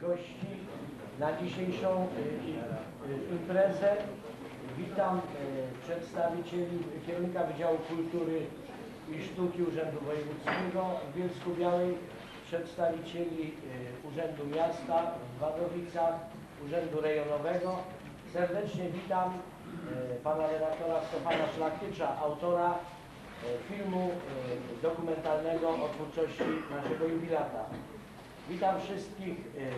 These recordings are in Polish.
gości na dzisiejszą y, y, imprezę. Witam y, przedstawicieli kierownika Wydziału Kultury i Sztuki Urzędu Wojewódzkiego w Bielsku Białej, przedstawicieli y, Urzędu Miasta w Wadowicach, Urzędu Rejonowego. Serdecznie witam y, pana redaktora Stefana Szlachtycza, autora y, filmu y, dokumentalnego o twórczości naszego jubilata. Witam wszystkich y,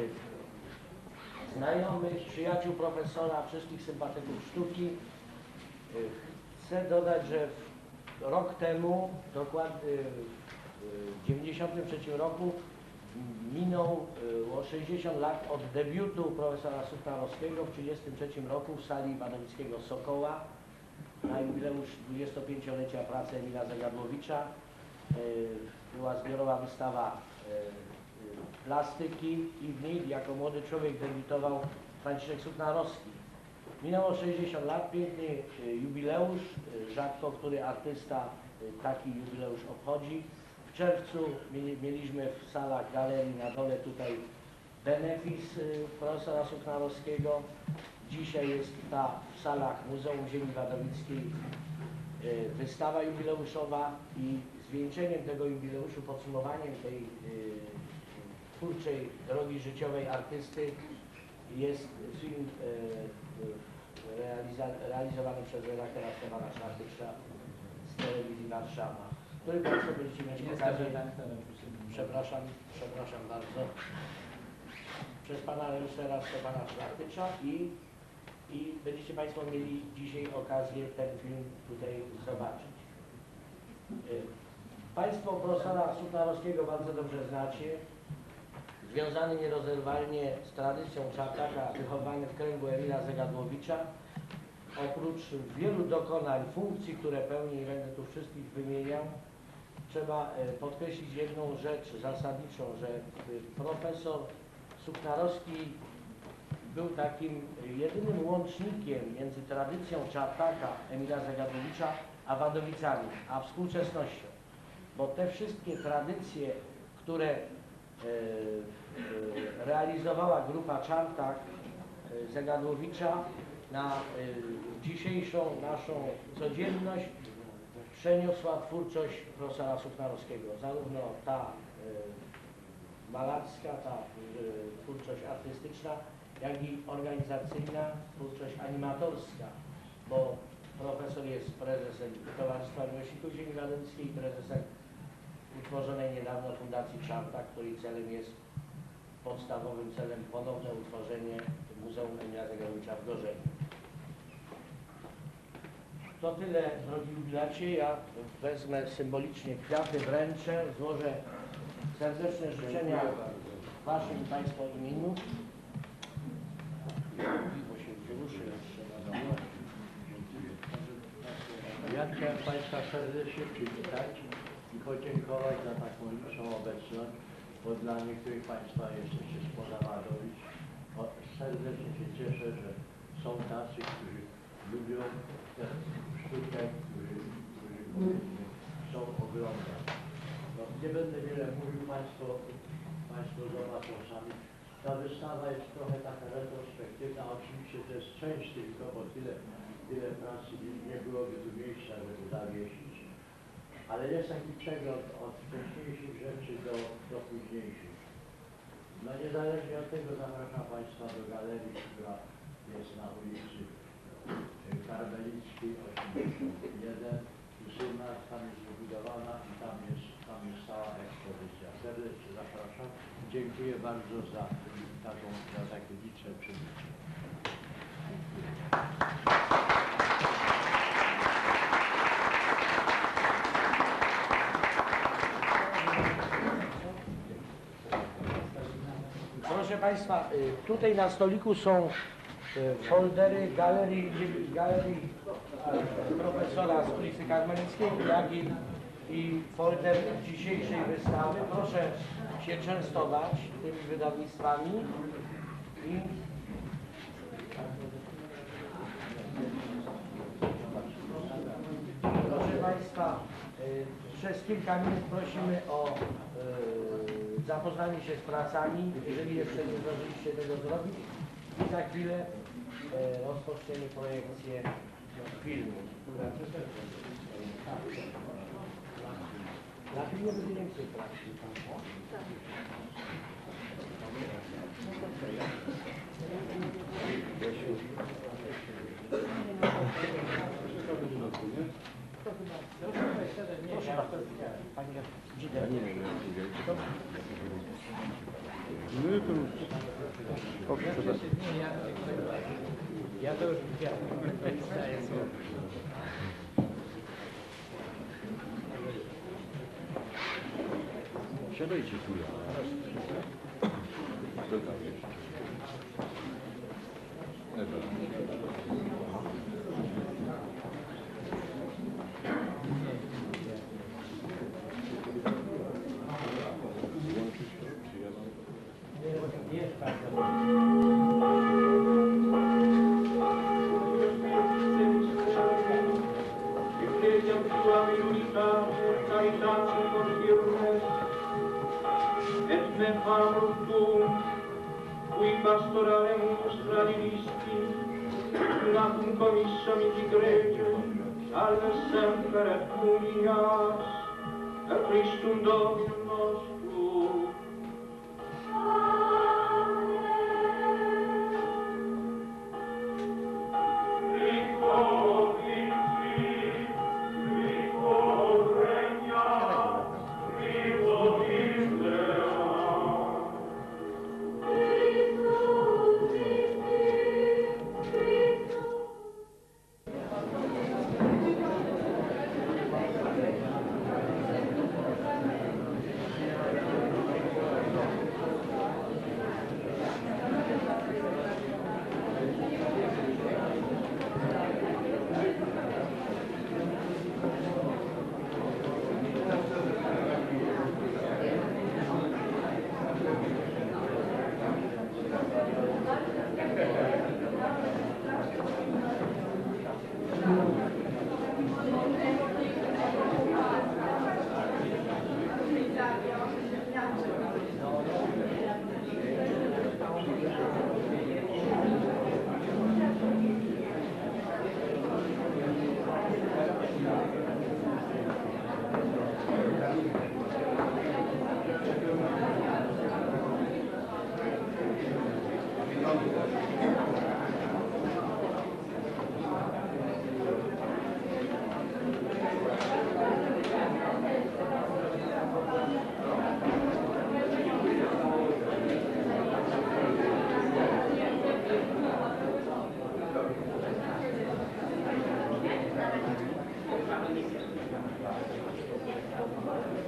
znajomych, przyjaciół profesora, wszystkich sympatyków sztuki. Y, Chcę dodać, że rok temu, dokładnie w 1993 roku, minął y, 60 lat od debiutu profesora Sutnarowskiego w 1933 roku w sali Wadowickiego Sokoła na jubileusz 25-lecia pracy Emila Zagadłowicza. Y, Była zbiorowa wystawa y, y, plastyki i w niej jako młody człowiek debiutował Franciszek Sutnarowski. Minęło 60 lat, piękny y, jubileusz, y, rzadko który artysta y, taki jubileusz obchodzi. W czerwcu mieli- mieliśmy w salach galerii na dole tutaj benefis profesora Sutnarowskiego. Dzisiaj jest ta w salach Muzeum Ziemi Wadowickiej wystawa jubileuszowa i zwieńczeniem tego jubileuszu, podsumowaniem tej twórczej drogi życiowej artysty jest film realiza- realizowany przez redaktora Stefana Szlachtycza z telewizji Warszawa, który Państwo będziecie mieć okazję, przepraszam, przepraszam bardzo, przez Pana reżysera Stefana Szlachtycza i, i będziecie Państwo mieli dzisiaj okazję ten film tutaj zobaczyć. Y, Państwo profesora Sutnarowskiego bardzo dobrze znacie. Związany nierozerwalnie z tradycją Czartaka, wychowany w kręgu Emila Zagadłowicza, oprócz wielu dokonań, funkcji, które pełni, nie będę tu wszystkich wymieniał, trzeba e, podkreślić jedną rzecz zasadniczą, że e, profesor Suknarowski był takim jedynym łącznikiem między tradycją Czartaka, Emila Zagadłowicza, a Wadowicami, a współczesnością. Bo te wszystkie tradycje, które e, realizowała grupa Czartak e, Zagadłowicza na e, dzisiejszą naszą codzienność przeniosła twórczość profesora Sufnarowskiego. Zarówno ta e, malarska, ta twórczość artystyczna, jak i organizacyjna, twórczość animatorska, bo profesor jest prezesem Towarzystwa Miłośników Ziemi Wadowickiej i prezesem utworzonej niedawno Fundacji Czarta, której celem jest podstawowym celem ponowne utworzenie Muzeum Emila Zagadowicza w Gorzeniu. To tyle, drogi jubilacie. Ja wezmę symbolicznie kwiaty, wręczę, złożę serdeczne życzenia w Waszym i Państwa imieniu. Bo się wzruszy. Ja chciałem Państwa serdecznie przywitać i podziękować za taką liczną obecność, bo dla niektórych Państwa jesteście spoza Wadowic. Serdecznie się cieszę, że są tacy, którzy lubią tę sztukę, którzy, którzy powiedzmy, chcą oglądać. No, nie będę wiele mówił, Państwo, Państwo zobaczą sami. Ta wystawa jest trochę taka retrospektywna, oczywiście to jest część tylko, bo tyle, tyle pracy nie byłoby tu miejsca, żeby zawiesić. Ale jest taki przegląd od wcześniejszych rzeczy do, do późniejszych. No niezależnie od tego zapraszam Państwa do galerii, która jest na ulicy y, Karmelickiej 81. Zima tam jest wybudowana i tam jest, tam jest cała ekspozycja. Serdecznie zapraszam. Dziękuję bardzo za taką, za takie liczne przybycie. Proszę Państwa, y, tutaj na stoliku są y, foldery galerii, galerii y, profesora z ulicy Karmelickiej, jak i, i folder dzisiejszej wystawy. Proszę się częstować tymi wydawnictwami i Proszę Państwa, przez kilka minut prosimy o zapoznanie się z pracami, jeżeli jeszcze nie zdążyliście tego zrobić i za chwilę e, rozpoczniemy projekcję filmu. Na filmie będzie więcej pracy. Proszę bardzo, panie Dzidę. No to już. Dobrze, przepraszam. Ja to już widziałem. Siadajcie tu? Ewa. tua minuta caritatis confirmes, et ne parus tuum, cui pastoraremus tradilisti, natum comissa mici gregio, salve semper et unias, et Christum Domum nostrum, Thank you.